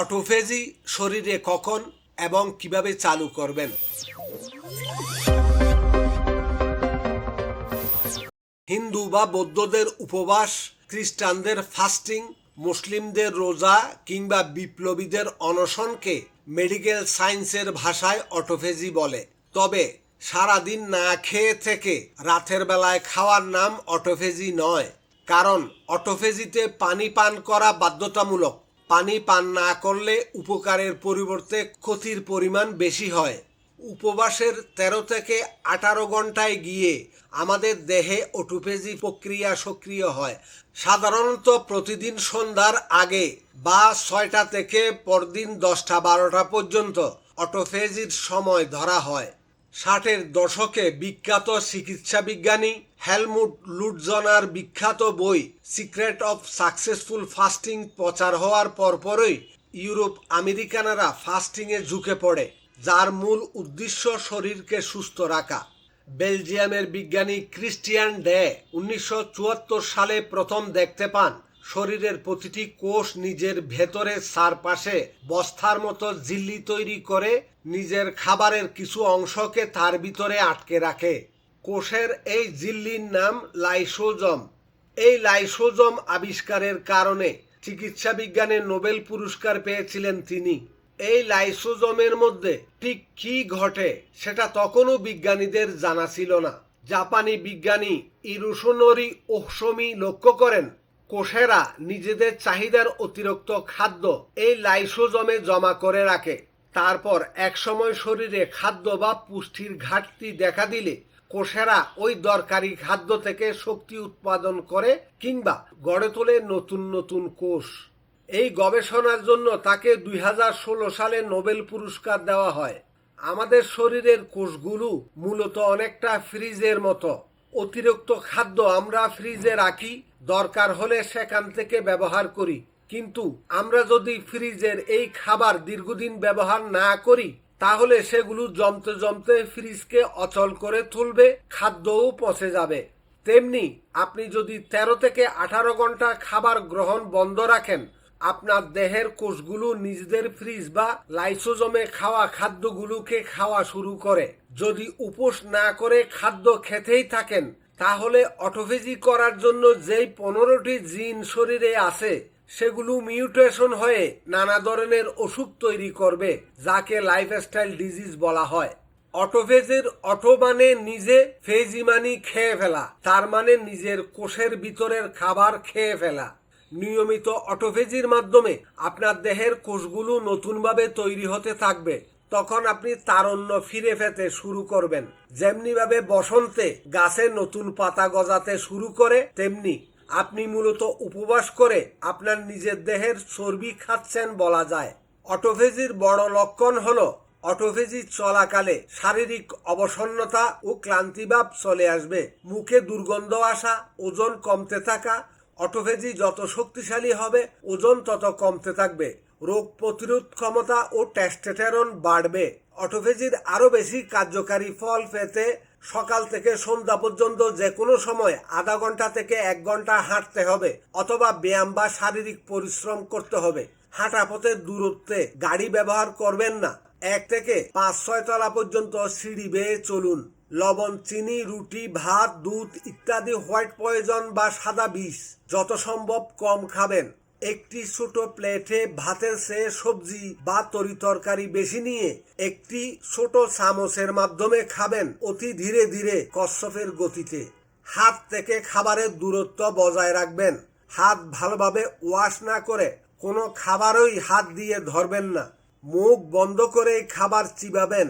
Autophagy শরীরে কখন এবং কীভাবে চালু করবেন? হিন্দু বা বৌদ্ধদের উপবাস, খ্রিস্টানদের ফাস্টিং, মুসলিমদের রোজা কিংবা বিপ্লবীদের অনশনকে মেডিকেল সায়েন্সের ভাষায় অটোফেজি বলে। তবে সারাদিন না খেয়ে থেকে রাতের বেলায় খাওয়ার নাম অটোফেজি নয়, কারণ অটোফেজিতে পানি পান করা বাধ্যতামূলক। পানি পান না করলে উপকারের পরিবর্তে ক্ষতির পরিমাণ বেশি হয়। উপবাসের ১৩ থেকে আঠারো ঘন্টায় গিয়ে আমাদের দেহে অটোফেজি প্রক্রিয়া সক্রিয় হয়। সাধারণত প্রতিদিন সন্ধ্যার আগে বা ছয়টা থেকে পরদিন দশটা বারোটা পর্যন্ত অটোফেজির সময় ধরা হয়। ষাটের দশকে বিখ্যাত চিকিৎসা বিজ্ঞানী হেলমুট লুটজনার বিখ্যাত বই সিক্রেট অফ সাকসেসফুল ফাস্টিং প্রচার হওয়ার পরপরই ইউরোপ আমেরিকানরা ফাস্টিংয়ে ঝুঁকে পড়ে, যার মূল উদ্দেশ্য শরীরকে সুস্থ রাখা। বেলজিয়ামের বিজ্ঞানী ক্রিস্টিয়ান ডে উনিশশো চুয়াত্তর সালে প্রথম দেখতে পান। শরীরের প্রতিটি কোষ নিজের ভেতরে চারপাশে বস্তার মতো ঝিল্লি তৈরি করে নিজের খাবারের কিছু অংশকে তার ভিতরে আটকে রাখে। কোষের এই ঝিল্লির নাম লাইসোজম। এই লাইসোজম আবিষ্কারের কারণে চিকিৎসা বিজ্ঞানে নোবেল পুরস্কার পেয়েছিলেন তিনি। এই লাইসোজমের মধ্যে ঠিক কি ঘটে সেটা তখনও বিজ্ঞানীদের জানা ছিল না। জাপানি বিজ্ঞানী ইরুসোনরি ওহসমি লক্ষ্য করেন কোষেরা নিজেদের চাহিদার অতিরিক্ত খাদ্য এই লাইসোজমে জমা করে রাখে। তারপর একসময় শরীরে খাদ্য বা পুষ্টির ঘাটতি দেখা দিলে কোষেরা ওই দরকারি খাদ্য থেকে শক্তি উৎপাদন করে কিংবা গড়ে তোলে নতুন নতুন কোষ। এই গবেষণার জন্য তাকে দুই হাজার ষোলো সালে নোবেল পুরস্কার দেওয়া হয়। আমাদের শরীরের কোষগুলো মূলত অনেকটা ফ্রিজের মতো। অতিরিক্ত খাদ্য আমরা ফ্রিজে রাখি, দরকার হলে সেখান থেকে ব্যবহার করি। কিন্তু আমরা যদি ফ্রিজের এই খাবার দীর্ঘদিন ব্যবহার না করি, তাহলে সেগুলো জমতে জমতে ফ্রিজকে অচল করে তুলবে, খাদ্যও পচে যাবে। তেমনি আপনি যদি তেরো থেকে আঠারো ঘণ্টা খাবার গ্রহণ বন্ধ রাখেন আপনার দেহের কোষগুলো নিজেদের ফ্রিজ বা লাইসোজমে খাওয়া খাদ্যগুলোকে খাওয়া শুরু করে। যদি উপোস না করে খাদ্য খেতেই থাকেন, তাহলে অটোফেজি করার জন্য যেই পনেরোটি জিন শরীরে আছে, সেগুলো মিউটেশন হয়ে নানা ধরনের অসুখ তৈরি করবে, যাকে লাইফস্টাইল ডিজিজ বলা হয়। অটোফেজের অটো মানে নিজে ফেজি মানি খেয়ে ফেলা, তার মানে নিজের কোষের ভিতরের খাবার খেয়ে ফেলা। নিয়মিত অটোফেজির মাধ্যমে আপনার দেহের কোষগুলো নতুনভাবে তৈরি হতে থাকবে। তখন আপনি তারণ্য ফিরে পেতে শুরু করবেন। যেমনিভাবে বসন্তে গাছে নতুন পাতা গজাতে শুরু করে, তেমনি আপনি মূলত উপবাস করে আপনার নিজের দেহের চর্বি খাচ্ছেন বলা যায়। অটোফেজির বড় লক্ষণ হল অটোফেজি চলাকালে শারীরিক অবসন্নতা ও ক্লান্তিভাব চলে আসবে। মুখে দুর্গন্ধ আসা, ওজন কমতে থাকা অটোফেজি যত শক্তিশালী হবে, ওজন তত কমতে থাকবে। রোগ প্রতিরোধ ক্ষমতা ও টেস্টেটেরন বাড়বে। অটোফেজির আরও বেশি কার্যকারী ফল পেতে সকাল থেকে সন্ধ্যা পর্যন্ত যে কোনো সময় আধা ঘণ্টা থেকে এক ঘণ্টা হাঁটতে হবে অথবা ব্যায়াম বা শারীরিক পরিশ্রম করতে হবে। হাঁটা পথের দূরত্বে গাড়ি ব্যবহার করবেন না। এক থেকে পাঁচ ছয় তলা পর্যন্ত সিঁড়ি বেয়ে চলুন। লবণ, চিনি, রুটি, ভাত, দুধ ইত্যাদি হোয়াইট পয়জন বা সাদা বিষ যত সম্ভব কম খাবেন। একটি ছোট প্লেটে ভাতের চেয়ে সবজি বা তরি তরকারি বেশি নিয়ে একটি ছোট চামচের মাধ্যমে খাবেন অতি ধীরে ধীরে কচ্ছপের গতিতে। হাত থেকে খাবারের দূরত্ব বজায় রাখবেন। হাত ভালোভাবে ওয়াশ না করে কোনো খাবারই হাত দিয়ে ধরবেন না। মুখ বন্ধ করে খাবার চিবাবেন।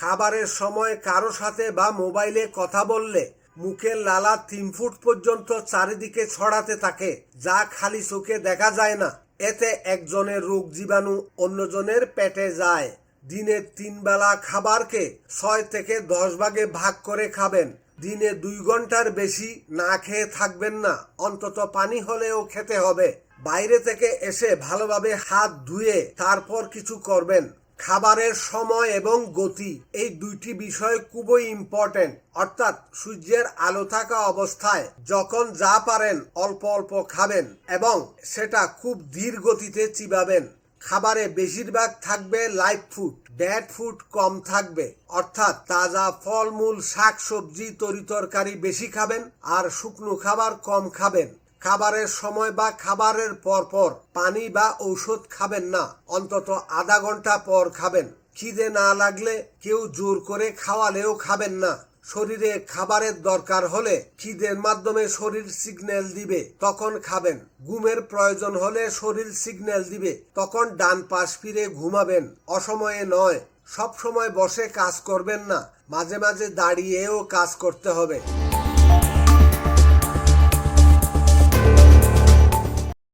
খাবারের সময় কারও সাথে বা মোবাইলে কথা বললে মুখের লালা তিন ফুট পর্যন্ত চারিদিকে ছড়াতে থাকে, যা খালি চোখে দেখা যায় না। এতে একজনের রোগ জীবাণু অন্যজনের পেটে যায়। দিনে তিন বেলা খাবারকে ছয় থেকে দশ ভাগে ভাগ করে খাবেন। দিনে দুই ঘণ্টার বেশি না খেয়ে থাকবেন না। অন্তত পানি হলেও খেতে হবে। বাইরে থেকে এসে ভালোভাবে হাত ধুয়ে তারপর কিছু করবেন। খাবারের সময় এবং গতি, এই দুইটি বিষয় খুবই ইম্পর্টেন্ট অর্থাৎ সূর্যের আলো থাকা অবস্থায় যখন যা পারেন অল্প অল্প খাবেন এবং সেটা খুব ধীর গতিতে চিবাবেন। খাবারে বেশিরভাগ থাকবে লাইভ ফুড ড্যাড ফুড কম থাকবে। অর্থাৎ তাজা ফলমূল শাক সবজি তরিতরকারি বেশি খাবেন আর শুকনো খাবার কম খাবেন। খাবারের সময় বা খাবারের পর পর পানি বা ঔষধ খাবেন না, অন্তত আধা ঘণ্টা পর খাবেন। খিদে না লাগলে কেউ জোর করে খাওয়ালেও খাবেন না। শরীরে খাবারের দরকার হলে খিদের মাধ্যমে শরীর সিগন্যাল দিবে, তখন খাবেন। ঘুমের প্রয়োজন হলে শরীর সিগন্যাল দিবে, তখন ডান পাশ ফিরে ঘুমাবেন। অসময়ে নয় সব সময় বসে কাজ করবেন না, মাঝে মাঝে দাঁড়িয়েও কাজ করতে হবে।